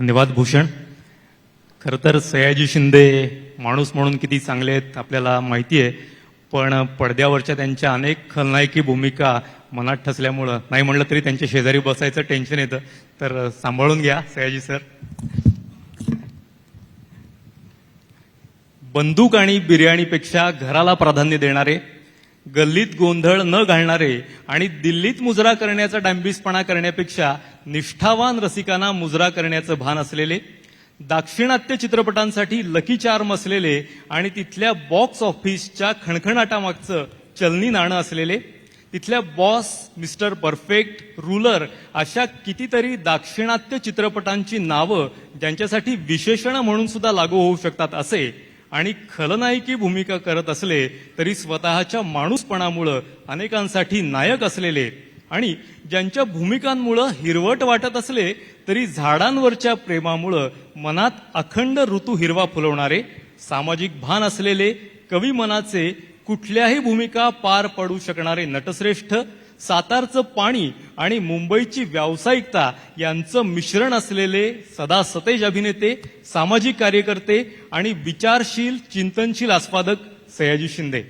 धन्यवाद भूषण. खरं तर सयाजी शिंदे माणूस म्हणून किती चांगले आहेत आपल्याला माहिती आहे. पण पडद्यावरच्या त्यांच्या अनेक खलनायकी भूमिका मनात ठसल्यामुळं नाही म्हणलं तरी त्यांच्या शेजारी बसायचं टेन्शन येतं. तर सांभाळून घ्या सयाजी सर. बंदूक आणि बिर्याणीपेक्षा घराला प्राधान्य देणारे गल्लीत गोंधळ न घालणारे आणि दिल्लीत मुजरा करण्याचा डांबीसपणा करण्यापेक्षा निष्ठावान रसिकांना मुजरा करण्याचं भान असलेले दाक्षिणात्य चित्रपटांसाठी लकी चार्म असलेले आणि तिथल्या बॉक्स ऑफिसच्या खणखणाटामागचं चलनी नाणं असलेले तिथल्या बॉस मिस्टर परफेक्ट रुलर अशा कितीतरी दाक्षिणात्य चित्रपटांची नावं ज्यांच्यासाठी विशेषणं म्हणून सुद्धा लागू होऊ शकतात असे आणि खलनायकी भूमिका करत असले तरी स्वतःच्या माणूसपणामुळं अनेकांसाठी नायक असलेले आणि ज्यांच्या भूमिकांमुळं हिरवट वाटत असले तरी झाडांवरच्या प्रेमामुळं मनात अखंड ऋतू हिरवा फुलवणारे सामाजिक भान असलेले कवी मनाचे कुठल्याही भूमिका पार पडू शकणारे नटश्रेष्ठ सातारचं पाणी आणि मुंबईची व्यावसायिकता यांचं मिश्रण असलेले सदा सतेज अभिनेते सामाजिक कार्यकर्ते आणि विचारशील चिंतनशील आस्वादक सयाजी शिंदे.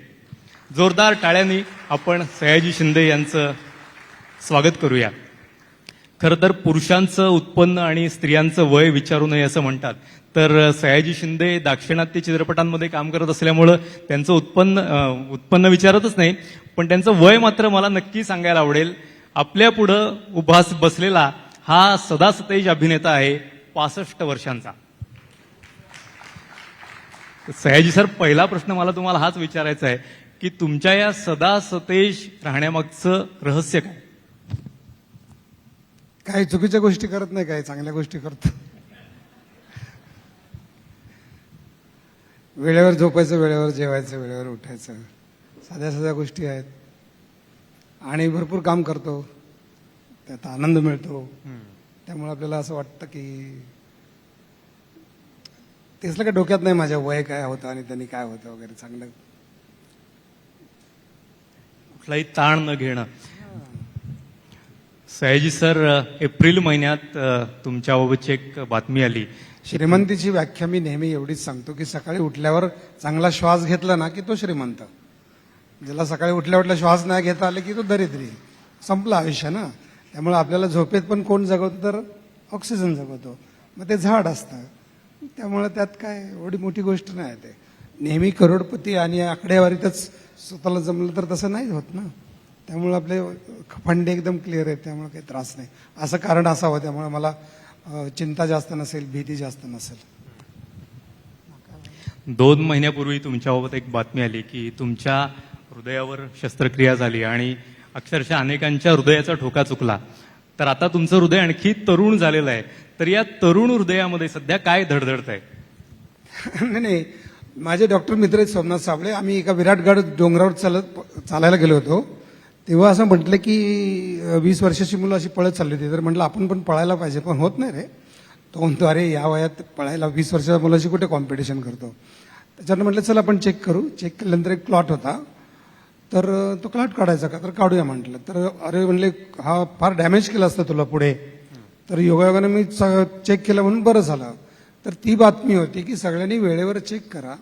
जोरदार टाळ्यांनी आपण सयाजी शिंदे यांचं स्वागत करूया. खरं तर पुरुषांचं उत्पन्न आणि स्त्रियांचं वय विचारू नये असं म्हणतात. तर सयाजी शिंदे दाक्षिणात्य चित्रपटांमध्ये काम करत असल्यामुळं त्यांचं उत्पन्न उत्पन्न विचारतच नाही पण त्यांचं वय मात्र मला नक्की सांगायला आवडेल. आपल्या पुढं उभास बसलेला हा सदा सतेज अभिनेता आहे पासष्ट वर्षांचा. सयाजी सर पहिला प्रश्न मला तुम्हाला हाच विचारायचा आहे की तुमच्या या सदा सतेज राहण्यामागचं रहस्य काय? काही चुकीच्या गोष्टी करत नाही काही चांगल्या गोष्टी करतो. वेळेवर झोपायचं वेळेवर जेवायचं वेळेवर उठायचं. साध्या साध्या गोष्टी आहेत. आणि भरपूर काम करतो. त्यात आनंद मिळतो. त्यामुळे आपल्याला असं वाटतं की तेच काय डोक्यात नाही माझ्या वय काय होतं आणि त्यांनी काय होतं वगैरे चांगलं. कुठलाही ताण न घेणं. सयाजी सर एप्रिल महिन्यात तुमच्याबाबतची एक बातमी आली. श्रीमंतीची व्याख्या मी नेहमी एवढीच सांगतो की सकाळी उठल्यावर चांगला श्वास घेतला ना की तो श्रीमंत. ज्याला सकाळी उठल्या उठल्या श्वास नाही घेता आले की तो दरिद्री. संपलं आयुष्य ना. त्यामुळे आपल्याला झोपेत पण कोण जगवतो तर ऑक्सिजन जगवतो. मग ते झाड असतं. त्यामुळे त्यात काय एवढी मोठी गोष्ट नाही ते. नेहमी करोडपती आणि आकडेवारीतच स्वतःला जमलं तर तसं नाही होत ना. त्यामुळे आपले फंडे एकदम क्लिअर आहेत त्यामुळे काही त्रास नाही. असं कारण असावं त्यामुळे मला चिंता जास्त नसेल भीती जास्त नसेल. दोन महिन्यापूर्वी तुमच्याबाबत एक बातमी आली की तुमच्या हृदयावर शस्त्रक्रिया झाली आणि अक्षरशः अनेकांच्या हृदयाचा ठोका चुकला. तर आता तुमचं हृदय आणखी तरुण झालेलं आहे. तर या तरुण हृदयामध्ये सध्या काय धडधडत आहे? नाही नाही. माझे डॉक्टर मित्र आहेत सोमनाथ साबळे. आम्ही एका विराटगड डोंगरावर चालत चालायला गेलो होतो. तेव्हा असं म्हटलं की वीस वर्षाची मुलं अशी पळत चालली होती. तर म्हटलं आपण पण पळायला पाहिजे पण होत नाही रे. तो म्हणतो अरे या वयात पळायला वीस वर्षाच्या मुलाशी कुठे कॉम्पिटिशन करतो? त्याच्यानं म्हटलं चल आपण चेक करू. चेक केल्यानंतर एक प्लॉट होता. तर तो प्लॉट काढायचा का? तर काढूया म्हटलं. तर अरे म्हणले हा फार डॅमेज केला असता तुला पुढे. तर योगायोगाने मी चेक केलं म्हणून बरं झालं. तर ती बातमी होती की सगळ्यांनी वेळेवर चेक करा.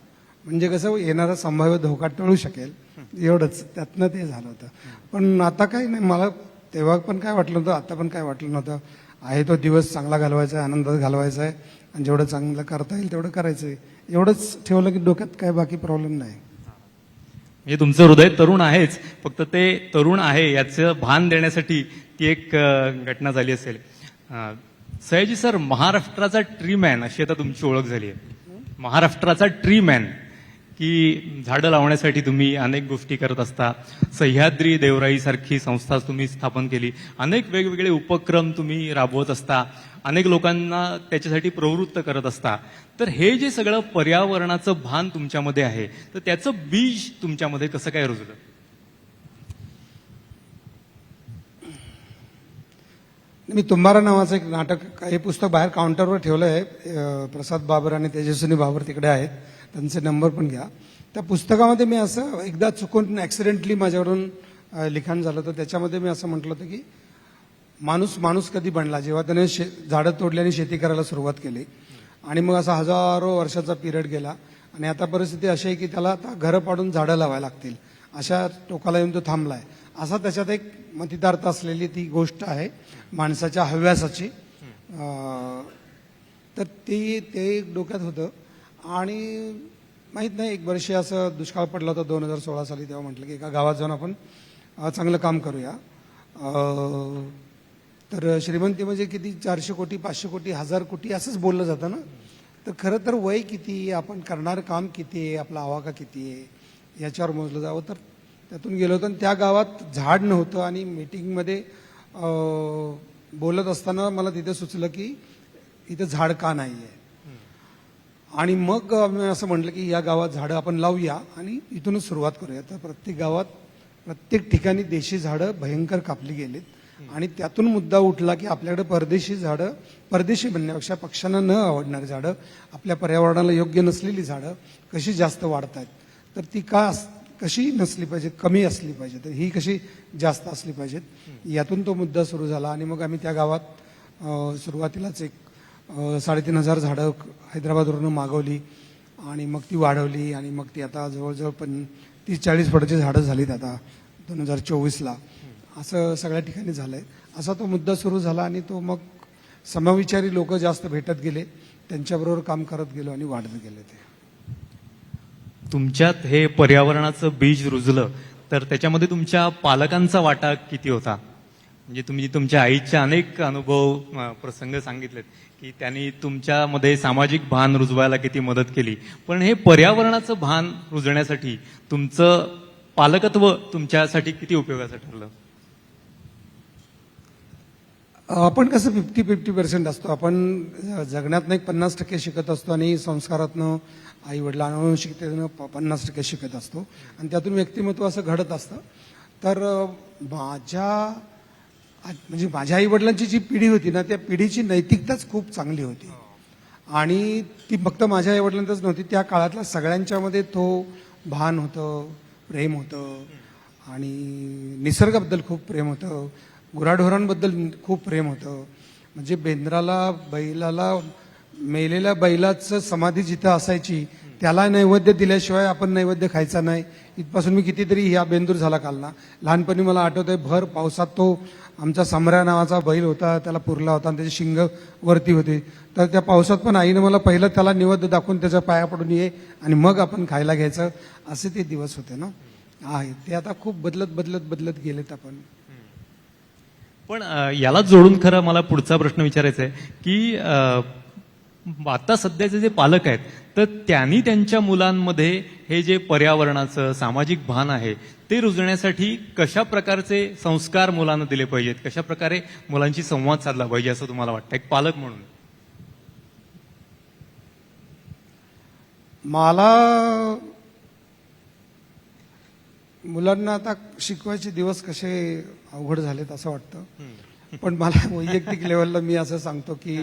म्हणजे कसं येणारा संभाव्य धोका टळू शकेल. एवढंच. त्यातनं ते झालं होतं. पण आता काही नाही मला तेव्हा पण काय वाटलं नव्हतं आता पण काय वाटलं नव्हतं. आहे तो दिवस चांगला घालवायचा आहे आनंदात घालवायचा आहे आणि जेवढं चांगलं करता येईल तेवढं करायचं आहे एवढंच ठेवलं की डोक्यात काय बाकी प्रॉब्लेम नाही. म्हणजे तुमचं हृदय तरुण आहेच. फक्त ते तरुण आहे याचं भान देण्यासाठी ती एक घटना झाली असेल. सयाजी सर महाराष्ट्राचा ट्री मॅन अशी आता तुमची ओळख झाली आहे. महाराष्ट्राचा ट्री मॅन की झाडं लावण्यासाठी तुम्ही अनेक गोष्टी करत असता. सह्याद्री देवराई सारखी संस्था तुम्ही स्थापन केली. अनेक वेगवेगळे उपक्रम तुम्ही राबवत असता. अनेक लोकांना त्याच्यासाठी प्रवृत्त करत असता. तर हे जे सगळं पर्यावरणाचं भान तुमच्यामध्ये आहे तर त्याचं बीज तुमच्यामध्ये कसं काय रुजलं? मी तुम्हारा नावाचं एक नाटक हे पुस्तक बाहेर काउंटरवर ठेवलं आहे प्रसाद बाबर आणि तेजस्विनी बाबर तिकडे आहेत. त्यांचे नंबर पण घ्या. त्या पुस्तकामध्ये मी असं एकदा चुकून ऍक्सिडेंटली माझ्याकडून लिखाण झालं होतं. त्याच्यामध्ये मी असं म्हटलं होतं की माणूस माणूस कधी बनला? जेव्हा त्याने शे झाडं तोडली आणि शेती करायला सुरुवात केली. आणि मग असा हजारो वर्षाचा पिरियड गेला. आणि आता परिस्थिती अशी आहे की त्याला आता घरं पाडून झाडं लावायला लागतील. अशा टोकाला येऊन तो थांबलाय. असा त्याच्यात एक मतितार्थ असलेली ती गोष्ट आहे माणसाच्या हव्यासाची. तर ती ते एक डोक्यात होतं. आणि माहीत नाही एक वर्षी असं दुष्काळ पडला होता दोन हजार सोळा साली तेव्हा म्हटलं की एका गावात जाऊन आपण चांगलं काम करूया. तर श्रीमंती म्हणजे किती चारशे कोटी पाचशे कोटी हजार कोटी असंच बोललं जातं ना? तर खरं तर वय किती आहे आपण करणारं काम किती आहे आपला आवाका किती आहे याच्यावर मोजलं जावं. तर त्यातून गेलो होतो आणि त्या गावात झाड नव्हतं आणि मीटिंगमध्ये बोलत असताना मला तिथे सुचलं की इथं झाड का नाही आहे आणि मग असं म्हटलं की या गावात झाडं आपण लावूया आणि इथूनच सुरुवात करूया. तर प्रत्येक गावात प्रत्येक ठिकाणी देशी झाडं भयंकर कापली गेलीत. आणि त्यातून मुद्दा उठला की आपल्याकडे परदेशी झाडं परदेशी बनण्यापेक्षा पक्ष्यांना न आवडणारी झाडं आपल्या पर्यावरणाला योग्य नसलेली झाडं कशी जास्त वाढत आहेत तर ती का अस- कशी नसली पाहिजेत कमी असली पाहिजे तर ही कशी जास्त असली पाहिजेत यातून तो मुद्दा सुरू झाला. आणि मग आम्ही त्या गावात सुरुवातीलाच एक साडेतीन हजार झाडं हैदराबादवरून मागवली आणि मग ती वाढवली आणि मग ती आता जवळजवळ पण तीस चाळीस फुटाची झाडं झालीत आता दोन हजार चोवीसला. असं सगळ्या ठिकाणी झालंय. असा तो मुद्दा सुरू झाला आणि तो मग समविचारी लोक जास्त भेटत गेले त्यांच्याबरोबर काम करत गेलो आणि वाढत गेले ते. तुमच्यात हे पर्यावरणाचं बीज रुजलं तर त्याच्यामध्ये तुमच्या पालकांचा वाटा किती होता? म्हणजे तुम्ही तुमच्या आईचे अनेक अनुभव प्रसंग सांगितलेत की त्यांनी तुमच्यामध्ये सामाजिक भान रुजवायला किती मदत केली. पण हे पर्यावरणाचं भान रुजण्यासाठी तुमचं पालकत्व तुमच्यासाठी किती उपयोगाचं ठरलं? आपण कसं फिफ्टी फिफ्टी पर्सेंट असतो. आपण जगण्यातनं एक पन्नास टक्के शिकत असतो आणि संस्कारातनं आई वडिला अनुवंशिकतेनं प- पन्नास टक्के शिकत असतो. आणि त्यातून व्यक्तिमत्व असं घडत असतं. तर माझ्या म्हणजे माझ्या आई वडिलांची जी पिढी होती ना त्या पिढीची नैतिकताच खूप चांगली होती. आणि ती फक्त माझ्या आई वडिलांतच नव्हती त्या काळातला सगळ्यांच्यामध्ये तो भान होतं प्रेम होतं. आणि निसर्गाबद्दल खूप प्रेम होतं. गुराढोरांबद्दल खूप प्रेम होतं. म्हणजे बेंद्राला बैलाला मेलेल्या बैलाचं समाधी जिथं असायची त्याला नैवेद्य दिल्याशिवाय आपण नैवेद्य खायचा नाही. इथपासून मी कितीतरी ह्या बेंदूर झाला काल ना लहानपणी मला आठवतंय भर पावसात तो आमचा समऱ्या नावाचा बैल होता त्याला पुरला होता आणि त्याची शिंग वरती होती. तर त्या पावसात पण आईनं मला पहिलं त्याला निवेद्य दाखवून त्याच्या पाया पडून ये आणि मग आपण खायला घ्यायचं. असे ते दिवस होते ना. आहे. ते आता खूप बदलत बदलत बदलत गेलेत आपण. पण याला जोडून खरं मला पुढचा प्रश्न विचारायचा आहे की आता सध्याचे जे पालक आहेत तर त्यांनी त्यांच्या मुलांमध्ये हे जे पर्यावरणाचं सामाजिक भान आहे ते रुजण्यासाठी कशा प्रकारचे संस्कार मुलांना दिले पाहिजेत? कशा प्रकारे मुलांशी संवाद साधला पाहिजे असं तुम्हाला वाटतं? एक पालक म्हणून. मला मुलांना आता शिकवायचे दिवस कसे अवघड झालेत असं वाटतं. पण मला वैयक्तिक लेवलला मी असं सांगतो की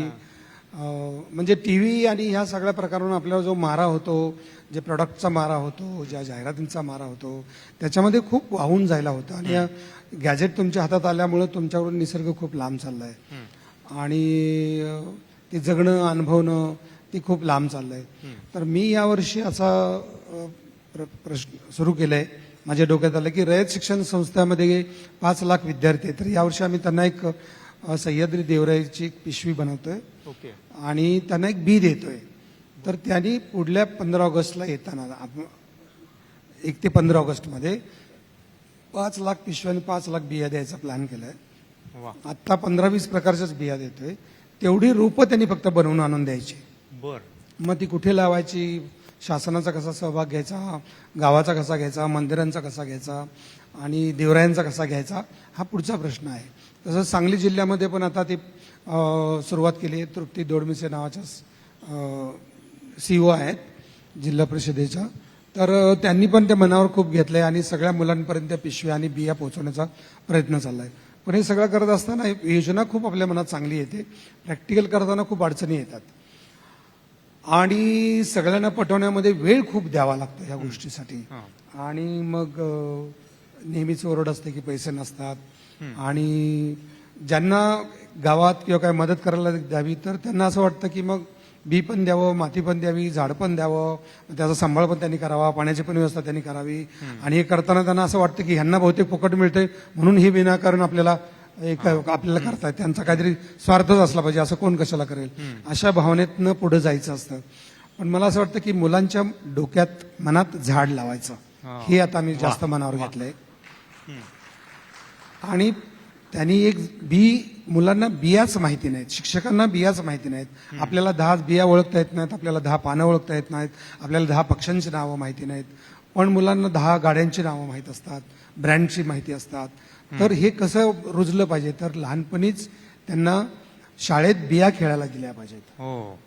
म्हणजे टी व्ही आणि ह्या सगळ्या प्रकारांवर आपल्याला जो मारा होतो जे प्रॉडक्टचा मारा होतो ज्या जाहिरातींचा मारा होतो त्याच्यामध्ये खूप वाहून जायला होतं. आणि गॅजेट तुमच्या हातात आल्यामुळे तुमच्याकडून निसर्ग खूप लांब चाललाय. आणि ते जगणं अनुभवणं ते खूप लांब चाललंय. तर मी यावर्षी असा प्रश्न सुरू केलाय. माझ्या डोक्यात आलं की रयत शिक्षण संस्थेमध्ये पाच लाख विद्यार्थी आहेत. तर यावर्षी आम्ही त्यांना एक सह्याद्री देवराईची एक पिशवी बनवतोय. ओके. आणि त्यांना एक बी देतोय. तर त्यांनी पुढल्या पंधरा ऑगस्टला येताना एक ते पंधरा ऑगस्टमध्ये पाच लाख पिशव्या आणि पाच लाख बिया द्यायचा प्लॅन केलाय. आत्ता पंधरा वीस प्रकारच्याच बिया देतोय. तेवढी रोपं त्यांनी फक्त बनवून आणून द्यायची. बर. मग ती कुठे लावायची? शासनाचा कसा सहभाग घ्यायचा? गावाचा कसा घ्यायचा? मंदिरांचा कसा घ्यायचा? आणि देवरायांचा कसा घ्यायचा? हा पुढचा प्रश्न आहे. तसंच सांगली जिल्ह्यामध्ये पण आता ते सुरुवात केली आहे. तृप्ती दोडमिसे नावाच्या सीओ आहेत जिल्हा परिषदेच्या. तर त्यांनी पण ते मनावर खूप घेतलंय आणि सगळ्या मुलांपर्यंत त्या पिशव्या आणि बिया पोहोचवण्याचा प्रयत्न चाललाय. पण हे सगळं करत असताना योजना खूप आपल्या मनात चांगली येते. प्रॅक्टिकल करताना खूप अडचणी येतात. आणि सगळ्यांना पटवण्यामध्ये वेळ खूप द्यावा लागतो ह्या गोष्टीसाठी. आणि मग नेहमीच ओरड असते की पैसे नसतात. आणि ज्यांना गावात किंवा काय मदत करायला द्यावी तर त्यांना असं वाटतं की मग बी पण द्यावं माती पण द्यावी झाड पण द्यावं त्याचा सांभाळ पण त्यांनी करावा पाण्याची पण व्यवस्था त्यांनी करावी. आणि हे करताना त्यांना असं वाटतं की ह्यांना बहुतेक फुकट मिळते म्हणून हे विनाकारण आपल्याला एक आपल्याला करतायत. त्यांचा काहीतरी स्वार्थच असला पाहिजे असं कोण कशाला करेल? अशा भावनेतनं पुढे जायचं असतं. पण मला असं वाटतं की मुलांच्या डोक्यात मनात झाड लावायचं. हे. आता मी जास्त मनावर घेतलंय. आणि त्यांनी एक बी मुलांना बियाच माहिती नाहीत शिक्षकांना बियाच माहिती नाहीत. आपल्याला दहा बिया ओळखता येत नाहीत आपल्याला दहा पानं ओळखता येत नाहीत आपल्याला दहा पक्ष्यांची नावं माहिती नाहीत. पण मुलांना दहा गाड्यांची नावं माहीत असतात ब्रँडची माहिती असतात. तर हे कसं रुजलं पाहिजे? तर लहानपणीच त्यांना शाळेत बिया खेळायला दिल्या पाहिजेत. हो.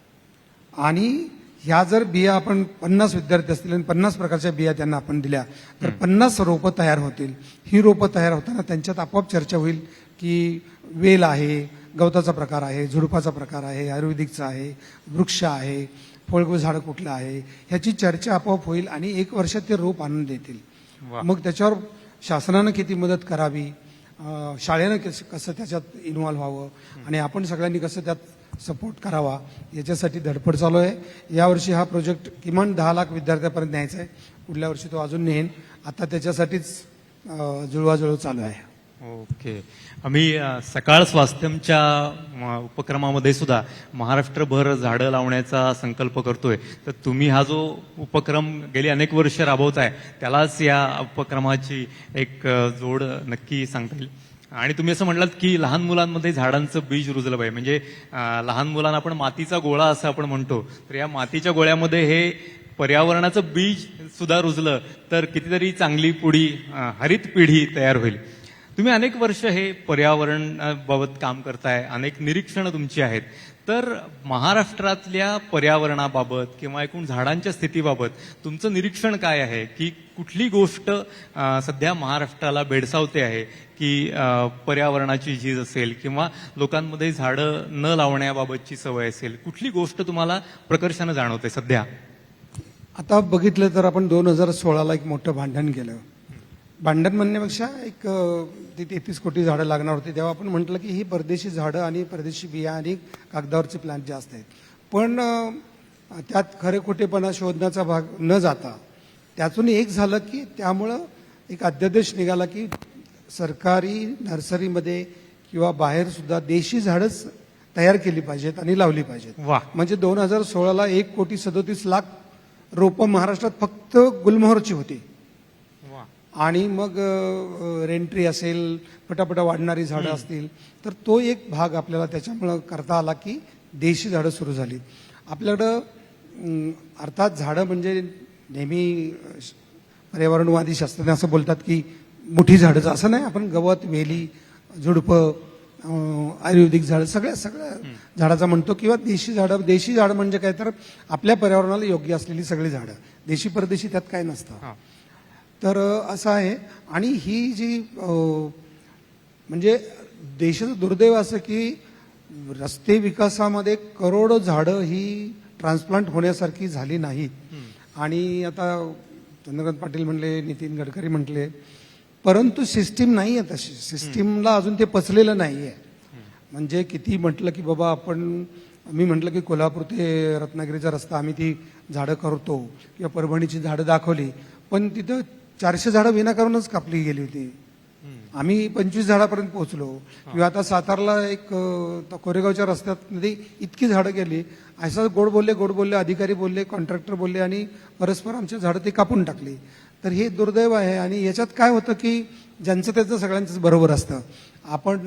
आणि ह्या जर बिया आपण पन्नास विद्यार्थी असतील आणि पन्नास प्रकारच्या बिया त्यांना आपण दिल्या तर पन्नास रोपं तयार होतील. ही रोपं तयार होताना त्यांच्यात आपोआप चर्चा होईल की वेल आहे गवताचा प्रकार आहे झुडपाचा प्रकार आहे आयुर्वेदिकचा आहे वृक्ष आहे फळगो झाड कुठलं आहे ह्याची चर्चा आपोआप होईल आणि एक वर्षात ते रोप आणून देतील. मग त्याच्यावर शासनानं किती मदत करावी? शाळेनं कसं कसं त्याच्यात इन्व्हॉल्व्ह व्हावं? आणि आपण सगळ्यांनी कसं त्यात सपोर्ट करावा. याच्यासाठी धडपड चालू आहे. यावर्षी हा प्रोजेक्ट किमान दहा लाख विद्यार्थ्यापर्यंत न्यायचा आहे. पुढल्या वर्षी तो अजून नेईन आता त्याच्यासाठीच जुळवाजुळव चालू आहे. ओके. आम्ही सकाळ स्वास्थ्यमच्या उपक्रमामध्ये सुद्धा महाराष्ट्रभर झाडं लावण्याचा संकल्प करतोय. तर तुम्ही हा जो उपक्रम गेली अनेक वर्ष राबवताय त्यालाच या उपक्रमाची एक जोड नक्की सांगता येईल. आणि तुम्ही असं म्हटलात की लहान मुलांमध्ये झाडांचं बीज रुजलं पाहिजे. म्हणजे लहान मुलांना आपण मातीचा गोळा असं आपण म्हणतो. तर या मातीच्या गोळ्यामध्ये हे पर्यावरणाचं बीज सुद्धा रुजलं तर कितीतरी चांगली पुढी हरित पिढी तयार होईल. तुम्ही अनेक वर्ष हे पर्यावरणाबाबत काम करताय अनेक निरीक्षणं तुमची आहेत. तर महाराष्ट्रातल्या पर्यावरणाबाबत किंवा एकूण झाडांच्या स्थितीबाबत तुमचं निरीक्षण काय आहे? की कुठली गोष्ट सध्या महाराष्ट्राला भेडसावते आहे की पर्यावरणाची झीज असेल किंवा लोकांमध्ये झाडं न लावण्याबाबतची सवय असेल कुठली गोष्ट तुम्हाला प्रकर्षानं जाणवते सध्या? आता बघितलं तर आपण दोन हजार सोळाला एक मोठं भांडण केलं भांडण म्हणण्यापेक्षा एक ती तेहतीस कोटी झाडं लागणार होती. तेव्हा आपण म्हटलं की ही परदेशी झाडं आणि परदेशी बिया आणि कागदावरचे प्लांट जास्त आहेत. पण त्यात खरे खोटेपणा शोधण्याचा भाग न जाता त्यातून एक झालं की त्यामुळं एक अध्यादेश निघाला की सरकारी नर्सरीमध्ये किंवा बाहेर सुद्धा देशी झाडंच तयार केली पाहिजेत आणि लावली पाहिजेत. वा. म्हणजे दोन हजार सोळाला एक कोटी सदोतीस लाख रोपं महाराष्ट्रात फक्त गुलमोहरची होती. आणि मग रेंट्री असेल पटापटा वाढणारी झाडं असतील तर तो एक भाग आपल्याला त्याच्यामुळं करता आला की देशी झाडं सुरू झाली आपल्याकडं अर्थात झाडं म्हणजे नेहमी पर्यावरणवादी शास्त्रज्ञ असं बोलतात की मोठी झाडंच असं नाही आपण गवत वेली झुडपं आयुर्वेदिक झाडं सगळ्या सगळ्या झाडाचा म्हणतो किंवा देशी झाडं देशी झाडं म्हणजे काय तर आपल्या पर्यावरणाला योग्य असलेली सगळी झाडं. देशी परदेशी त्यात काय नसतं. तर असं आहे. आणि ही जी म्हणजे देशाचं दुर्दैव असं की रस्ते विकासामध्ये करोडो झाडं ही ट्रान्सप्लांट होण्यासारखी झाली नाहीत. आणि आता चंद्रकांत पाटील म्हणले नितीन गडकरी म्हटले परंतु सिस्टीम नाही आहे तशी. सिस्टीमला अजून ते पचलेलं नाही आहे. म्हणजे किती म्हटलं की बाबा आपण मी म्हटलं की कोल्हापूर ते रत्नागिरीचा रस्ता आम्ही ती झाडं करतो किंवा परभणीची झाडं दाखवली पण तिथं चारशे झाडं विनाकारणच कापली गेली होती. आम्ही पंचवीस झाडापर्यंत पोहोचलो. किंवा आता सातारला एक कोरेगावच्या रस्त्यात मध्ये इतकी झाडं गेली. असं गोड बोलले गोड बोलले अधिकारी बोलले कॉन्ट्रॅक्टर बोलले आणि परस्पर आमची झाडं ते कापून टाकली. तर हे दुर्दैव आहे आणि याच्यात काय होतं की ज्यांचं त्याचं सगळ्यांचं बरोबर असतं. आपण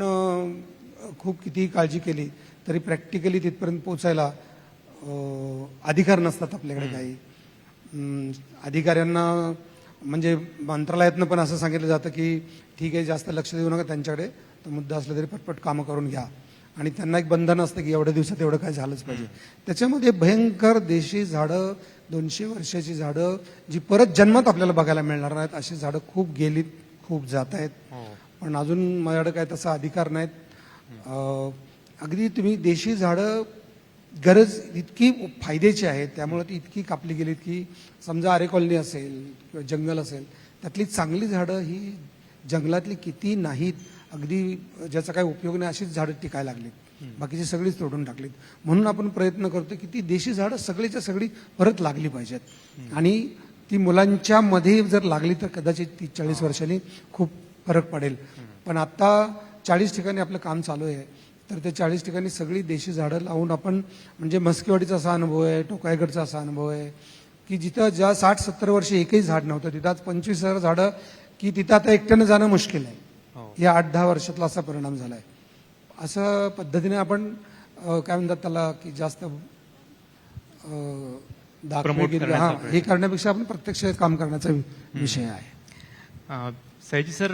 खूप किती काळजी केली तरी प्रॅक्टिकली तिथपर्यंत पोचायला अधिकार नसतात आपल्याकडे काही. अधिकाऱ्यांना म्हणजे मंत्रालयातनं पण असं सांगितलं जातं की ठीक आहे जास्त लक्ष देऊ नका त्यांच्याकडे तर मुद्दा असला तरी पटपट कामं करून घ्या. आणि त्यांना एक बंधन असतं की एवढ्या दिवसात एवढं काय झालंच पाहिजे. त्याच्यामध्ये भयंकर देशी झाडं दोनशे वर्षाची झाडं जी परत जन्मात आपल्याला बघायला मिळणार नाहीत अशी झाडं खूप गेलीत खूप जात आहेत. हो. पण अजून माझ्याकडे काय तसा अधिकार नाहीत. अगदी तुम्ही देशी झाडं गरज इतकी फायद्याची आहे त्यामुळे ती इतकी कापली गेलीत की समजा आरे कॉलनी असेल किंवा जंगल असेल त्यातली चांगली झाडं ही जंगलातली किती नाहीत अगदी ज्याचा काही उपयोग नाही अशीच झाडं टिकायला लागलीत. बाकीची सगळीच तोडून टाकलीत. म्हणून आपण प्रयत्न करतो की ती देशी झाडं सगळीच्या सगळी परत लागली पाहिजेत. आणि ती मुलांच्या मध्ये जर लागली तर कदाचित तीस चाळीस वर्षांनी खूप फरक पडेल. पण आता चाळीस ठिकाणी आपलं काम चालू आहे. तर त्या चाळीस ठिकाणी सगळी देशी झाडं लावून आपण म्हणजे मस्केवाडीचा असा अनुभव आहे टोकायगडचा असा अनुभव आहे की जिथं ज्या साठ सत्तर वर्ष एकही झाड नव्हतं तिथं आज पंचवीस हजार झाडं की तिथं आता एकट्यानं जाणं मुश्किल आहे हो. या आठ दहा वर्षातला असा परिणाम झालाय असं पद्धतीने आपण काय म्हणतात त्याला की जास्त हा. हे करण्यापेक्षा आपण प्रत्यक्ष काम करण्याचा विषय आहे सयाजी सर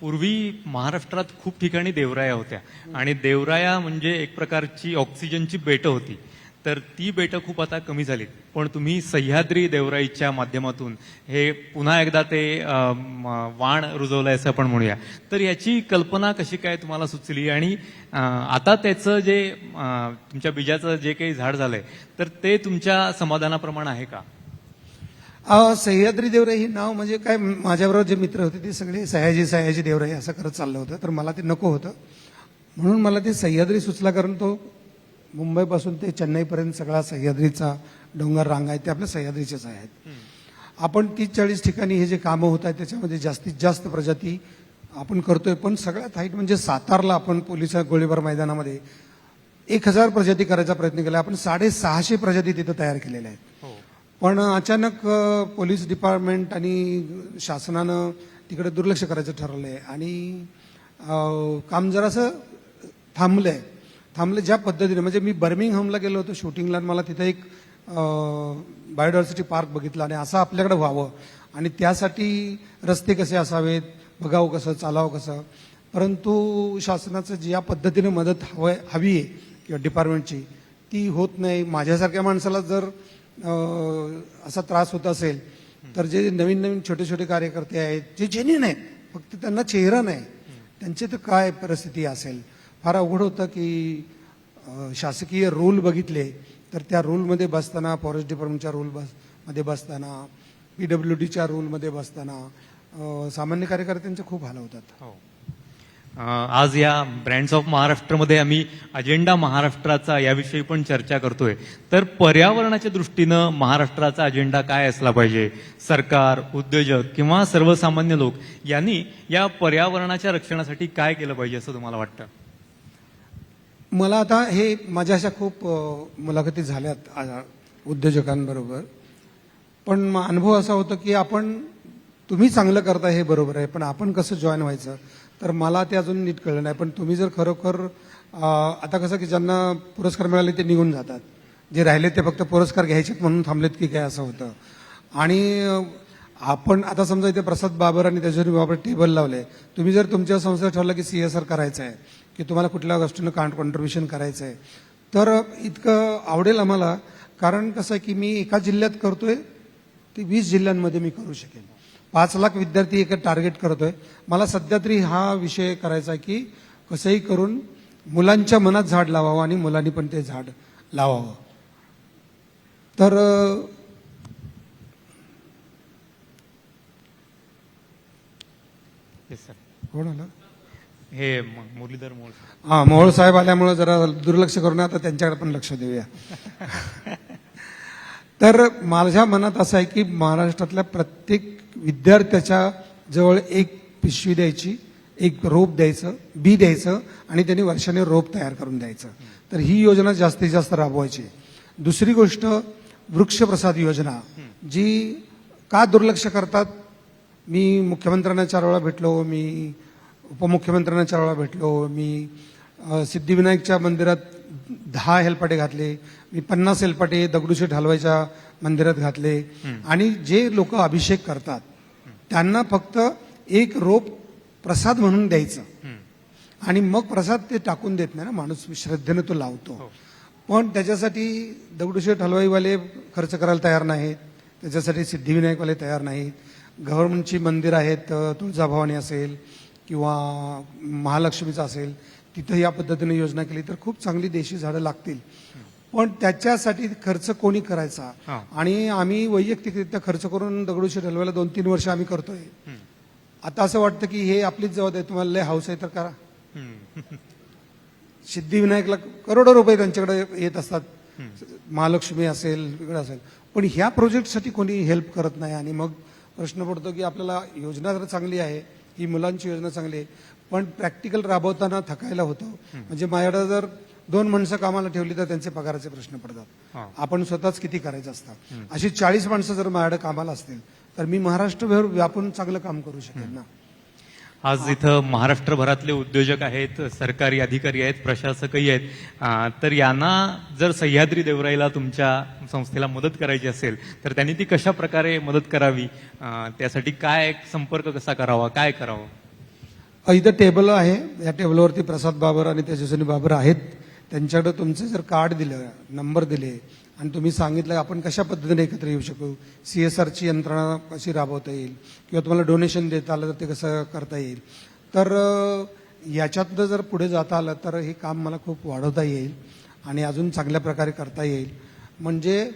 पूर्वी महाराष्ट्रात खूप ठिकाणी देवराया होत्या. आणि देवराया म्हणजे एक प्रकारची ऑक्सिजनची बेटं होती. तर ती बेटं खूप आता कमी झालीत. पण तुम्ही सह्याद्री देवराईच्या माध्यमातून हे पुन्हा एकदा ते वाण रुजवलं वाण रुजवलंय असं आपण म्हणूया. तर याची कल्पना कशी काय तुम्हाला सुचली? आणि आता त्याचं जे तुमच्या बीजाचं जे काही झाड झालंय तर ते तुमच्या समाधानाप्रमाणे आहे का? सह्याद्री देवराई हे नाव म्हणजे काय? माझ्याबरोबर जे मित्र होते ते सगळे सयाजी सयाजी देवराई असं करत चाललं होतं. तर मला ते नको होतं. म्हणून मला ते सह्याद्री सुचला कारण तो मुंबईपासून ते चेन्नईपर्यंत सगळा सह्याद्रीचा डोंगर रांग आहे ते आपल्या सह्याद्रीचेच आहेत. आपण तीस चाळीस ठिकाणी हे जे कामं होत आहेत त्याच्यामध्ये जास्तीत जास्त प्रजाती आपण करतोय. पण सगळ्यात हाईट म्हणजे सातारला आपण पोलीस गोळीबार मैदानामध्ये एक हजार प्रजाती करायचा प्रयत्न केला. आपण साडेसहाशे प्रजाती तिथं तयार केलेल्या आहेत. हो. पण अचानक पोलीस डिपार्टमेंट आणि शासनानं तिकडे दुर्लक्ष करायचं ठरवलंय आणि काम जरासं थांबलंय. थांबलं ज्या पद्धतीने म्हणजे मी बर्मिंगहमला गेलो होतो शूटिंगला आणि मला तिथे एक बायोडायव्हर्सिटी पार्क बघितला आणि असं आपल्याकडे व्हावं. आणि त्यासाठी रस्ते कसे असावेत बघावं कसं चालावं कसं. परंतु शासनाचं ज्या पद्धतीने मदत हवं हवी आहे किंवा डिपार्टमेंटची ती होत नाही. माझ्यासारख्या माणसाला जर असा त्रास होत असेल तर जे नवीन नवीन छोटे छोटे कार्यकर्ते आहेत जे जेन्युन आहेत फक्त त्यांना चेहरा नाही त्यांची तर काय परिस्थिती असेल? फार अवघड होतं की शासकीय रूल बघितले तर त्या रूलमध्ये बसताना फॉरेस्ट डिपार्टमेंटच्या रूल बसमध्ये बसताना पी डब्ल्यू डीच्या रूलमध्ये बसताना सामान्य कार्यकर्त्यांचे खूप हाल होतात. हो. आज या ब्रँड्स ऑफ महाराष्ट्रमध्ये आम्ही अजेंडा महाराष्ट्राचा याविषयी पण चर्चा करतोय. तर पर्यावरणाच्या दृष्टीनं महाराष्ट्राचा अजेंडा काय असला पाहिजे? सरकार उद्योजक किंवा सर्वसामान्य लोक यांनी या पर्यावरणाच्या रक्षणासाठी काय केलं पाहिजे असं तुम्हाला वाटतं? मला आता हे माझ्या अशा खूप मुलाखती झाल्यात उद्योजकांबरोबर. पण अनुभव असा होता की आपण तुम्ही चांगलं करता हे बरोबर आहे पण आपण कसं जॉईन व्हायचं? तर मला ते अजून नीट कळलं नाही. पण तुम्ही जर खरोखर आता कसं की ज्यांना पुरस्कार मिळाले ते निघून जातात. जे राहिले ते फक्त पुरस्कार घ्यायचे म्हणून थांबलेत की काय असं होतं. आणि आपण आता समजा इथे प्रसाद बाबर आणि त्याच्यावर बाबर टेबल लावले. तुम्ही जर तुमच्या संस्थेत ठरलं की सी एस आर करायचं आहे की तुम्हाला कुठल्या गोष्टीनं कांट कॉन्ट्रीब्युशन करायचं आहे तर इतकं आवडेल आम्हाला. कारण कसं आहे की मी एका जिल्ह्यात करतोय ते वीस जिल्ह्यांमध्ये मी करू शकेन. पाच लाख विद्यार्थी एक टार्गेट करतोय. मला सध्या तरी हा विषय करायचा आहे की कसंही करून मुलांच्या मनात झाड लावावं आणि मुलांनी पण ते झाड लावावं. तर कोण आलं? हे मुरलीधर मोहोळ हा मोहोळ साहेब आल्यामुळे जरा दुर्लक्ष करून आता त्यांच्याकडे पण लक्ष देऊया. तर माझ्या मनात असं आहे की महाराष्ट्रातल्या प्रत्येक विद्यार्थ्याच्या जवळ एक पिशवी द्यायची एक रोप द्यायचं बी द्यायचं आणि त्यांनी वर्षाने रोप तयार करून द्यायचं. तर ही योजना जास्तीत जास्त राबवायची. दुसरी गोष्ट वृक्षप्रसाद योजना जी का दुर्लक्ष करतात? मी मुख्यमंत्र्यांना चार वेळा भेटलो मी उपमुख्यमंत्र्यांना चार वेळा भेटलो मी सिद्धिविनायकच्या मंदिरात दहा हेलपाटे घातले मी पन्नास हेलपाटे दगडूशेठ हलवायच्या मंदिरात घातले. आणि जे लोक अभिषेक करतात त्यांना फक्त एक रोप प्रसाद म्हणून द्यायचं. आणि मग प्रसाद ते टाकून देत नाही ना माणूस श्रद्धेनं तो लावतो. पण त्याच्यासाठी दगडूशेठ हलवाईवाले खर्च करायला तयार नाहीत. त्याच्यासाठी सिद्धिविनायकवाले तयार नाहीत. गव्हर्नमेंटची मंदिर आहेत तुळजाभवानी असेल किंवा महालक्ष्मीचं असेल तिथं या पद्धतीने योजना केली तर खूप चांगली देशी झाडं लागतील. पण त्याच्यासाठी खर्च कोणी करायचा? हा. आणि आम्ही वैयक्तिकरित्या खर्च करून दगडूशेठ हलवाईला दोन तीन वर्ष आम्ही करतोय. आता असं वाटतं की हे आपलीच जबाबदारी तुम्हाला लय हाऊस आहे तर करा. सिद्धिविनायकला करोडो रुपये त्यांच्याकडे येत असतात. महालक्ष्मी असेल वेगळं असेल. पण ह्या प्रोजेक्टसाठी कोणी हेल्प करत नाही. आणि मग प्रश्न पडतो की आपल्याला योजना जर चांगली आहे. ही मुलांची योजना चांगली आहे. पण प्रॅक्टिकल राबवताना थकायला होतं. म्हणजे माझ्याकडे जर दोन माणसं कामाला ठेवली तर त्यांचे पगाराचे प्रश्न. पडतात. आपण स्वतःच किती करायचं असतं? अशी चाळीस माणसं जर माझ्याकडे कामाला असतील तर मी महाराष्ट्रभर व्यापून चांगलं काम करू शकेन ना? आज इथं महाराष्ट्रभरातले उद्योजक आहेत सरकारी अधिकारी आहेत प्रशासकही आहेत. तर यांना जर सह्याद्री देवराईला तुमच्या संस्थेला मदत करायची असेल तर त्यांनी ती कशा प्रकारे मदत करावी? त्यासाठी काय संपर्क कसा करावा? काय करावं? इथं टेबल आहे. या टेबलवरती प्रसाद बाबर आणि तेजस्विनी बाबर आहेत. त्यांच्याकडं तुमचं जर कार्ड दिलं नंबर दिले आणि तुम्ही सांगितलं आपण कशा पद्धतीने एकत्र येऊ शकू? सी एस आरची यंत्रणा कशी राबवता येईल? किंवा तुम्हाला डोनेशन देता आलं तर ते कसं करता येईल? तर याच्यातनं जर पुढे जाता आलं तर हे काम मला खूप वाढवता येईल आणि अजून चांगल्या प्रकारे करता येईल. म्हणजे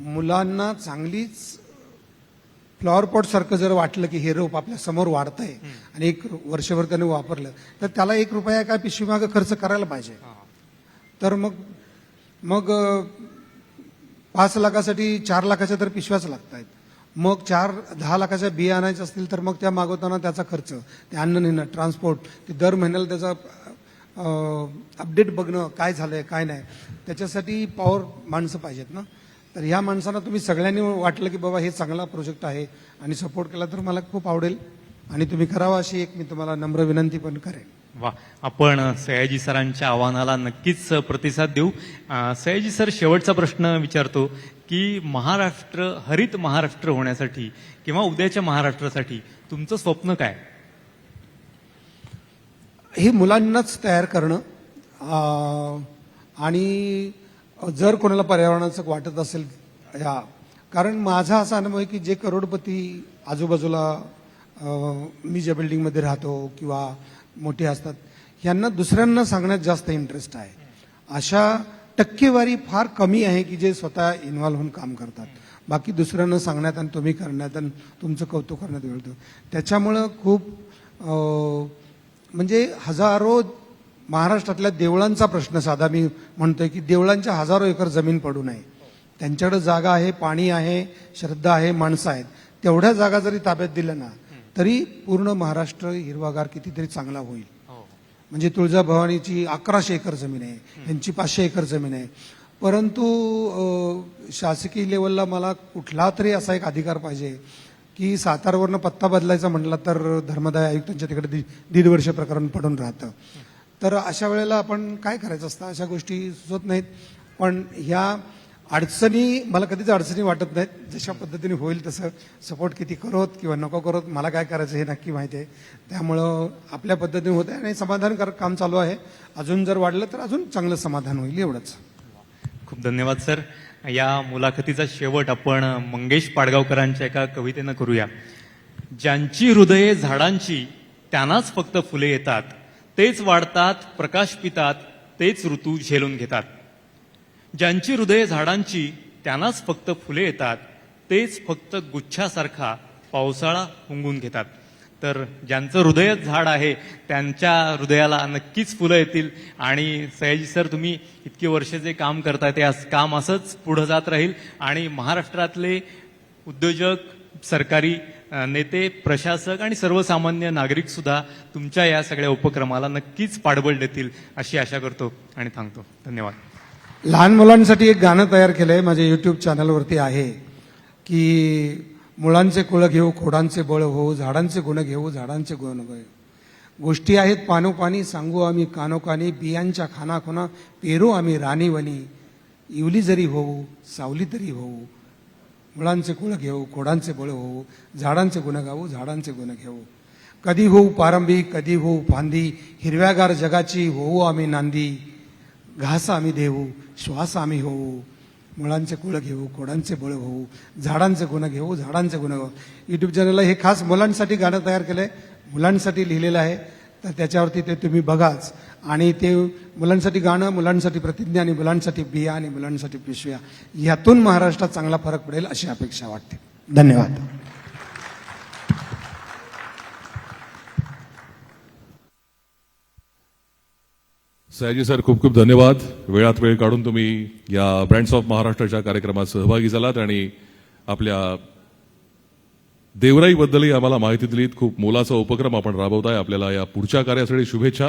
मुलांना चांगलीच फ्लॉवर पॉट सारखं जर वाटलं की हे रोप आपल्यासमोर वाढतंय आणि एक वर्षभर त्याने वापरलं तर त्याला एक रुपया काय पिशवी मागे खर्च करायला पाहिजे. तर मग मग पाच लाखासाठी चार लाखाच्या तर पिशव्याच लागत आहेत मग चार दहा लाखाच्या बिया आणायच्या असतील तर मग त्या मागवताना त्याचा खर्च ते अन्न नेणं ट्रान्सपोर्ट ते दर महिन्याला त्याचा अपडेट बघणं काय झालंय काय नाही त्याच्यासाठी पॉवर माणसं पाहिजेत ना. तर ह्या माणसांना तुम्ही सगळ्यांनी वाटलं की बाबा हे चांगला प्रोजेक्ट आहे आणि सपोर्ट केला तर मला खूप आवडेल. आणि तुम्ही करावा अशी एक मी तुम्हाला नम्र विनंती पण करेन. वा आपण सयाजी सरांच्या आव्हानाला नक्कीच प्रतिसाद देऊ. सयाजी सर शेवटचा प्रश्न विचारतो की महाराष्ट्र हरित महाराष्ट्र होण्यासाठी किंवा उद्याच्या महाराष्ट्रासाठी तुमचं स्वप्न काय? हे मुलांनाच तयार करणं आणि जर कोणाला पर्यावरणाचं वाटत असेल या. कारण माझा असा अनुभव आहे की जे करोडपती आजूबाजूला मी ज्या बिल्डिंगमध्ये राहतो किंवा मोठे असतात यांना दुसऱ्यांना सांगण्यात जास्त इंटरेस्ट आहे. अशा टक्केवारी फार कमी आहे की जे स्वतः इन्व्हॉल्व्ह होऊन काम करतात. बाकी दुसऱ्यांना सांगण्यात आणि तुम्ही करण्यात आणि तुमचं कौतुक करण्यात वेळ त्याच्यामुळं खूप म्हणजे हजारो महाराष्ट्रातल्या देवळांचा प्रश्न साधा. मी म्हणतोय की देवळांच्या हजारो एकर जमीन पडू नये. त्यांच्याकडे जागा आहे पाणी आहे श्रद्धा आहे माणसं आहेत. तेवढ्या जागा जरी ताब्यात दिल्या ना तरी पूर्ण महाराष्ट्र हिरवागार कितीतरी चांगला होईल. म्हणजे तुळजाभवानीची अकराशे एकर जमीन आहे यांची पाचशे एकर जमीन आहे. परंतु शासकीय लेवलला मला कुठला तरी असा एक अधिकार पाहिजे की सातारवरनं पत्ता बदलायचा म्हटला तर धर्मदाय आयुक्तांच्या तिकडे दीड वर्ष प्रकरण पडून राहतं. तर अशा वेळेला आपण काय करायचं असतं? अशा गोष्टी सुचत नाहीत. पण ह्या अडचणी मला कधीच अडचणी वाटत नाहीत. जशा पद्धतीने होईल तसं सपोर्ट किती करोत किंवा नको करोत मला काय करायचं हे नक्की माहिती आहे. त्यामुळं आपल्या पद्धतीने होत आहे आणि समाधानकारक काम चालू आहे. अजून जर वाढलं तर अजून चांगलं समाधान होईल एवढंच. खूप धन्यवाद सर. या मुलाखतीचा शेवट आपण मंगेश पाडगावकरांच्या एका कवितेनं करूया. ज्यांची हृदये झाडांची त्यांनाच फक्त फुले येतात. तेच वाढतात प्रकाश पितात तेच ऋतू झेलून घेतात. ज्यांची हृदय झाडांची त्यांनाच फक्त फुले येतात तेच फक्त गुच्छासारखा पावसाळा हुंगून घेतात. तर ज्यांचं हृदयच झाड आहे त्यांच्या हृदयाला नक्कीच फुलं येतील. आणि सयाजी सर तुम्ही इतकी वर्ष जे काम करताय ते काम असंच पुढं जात राहील. आणि महाराष्ट्रातले उद्योजक सरकारी नेते प्रशासक आणि सर्वसामान्य नागरिक सुद्धा तुमच्या या सगळ्या उपक्रमाला नक्कीच पाठबळ देतील अशी आशा करतो आणि थांबतो. धन्यवाद. लहान मुलांसाठी एक गाणं तयार केलं आहे माझ्या युट्यूब चॅनलवरती आहे की मुळांचे कुळ घेऊ खोडांचे बळ होऊ झाडांचे गुण घेऊ झाडांचे गुण घेऊ गोष्टी आहेत पानोपानी सांगू आम्ही कानोकानी बियांच्या खानाखुना पेरू आम्ही राणीवनी. इवली जरी होऊ सावली तरी होऊ. मुळांचे कुळ घेऊ खोडांचे बळ होऊ झाडांचे गुण गाऊ झाडांचे गुण घेऊ. कधी होऊ पारंबी कधी होऊ फांदी हिरव्यागार जगाची होऊ आम्ही नांदी. घास आम्ही देऊ श्वास आम्ही होऊ. मुळांचे कुळ घेऊ खोडांचे बळ होऊ झाडांचे गुण घेऊ झाडांचे गुण घेऊ युट्यूब चॅनलला हे खास मुलांसाठी गाणं तयार केलंय. मुलांसाठी लिहिलेलं आहे. तर त्याच्यावरती ते तुम्ही बघाच. आणि ते मुलांसाठी गाणं मुलांसाठी प्रतिज्ञा आणि मुलांसाठी बिया आणि मुलांसाठी पिशव्या यातून महाराष्ट्रात चांगला फरक पडेल अशी अपेक्षा वाटते. धन्यवाद. सयाजी सर खूप खूप धन्यवाद. वेळात वेळ काढून तुम्ही या ब्रँड्स ऑफ महाराष्ट्राच्या कार्यक्रमात सहभागी झालात आणि आपल्या देवराईबद्दलही आम्हाला माहिती दिलीत. खूप मोलाचा उपक्रम आपण राबवताय. आपल्याला या पुढच्या कार्यासाठी शुभेच्छा.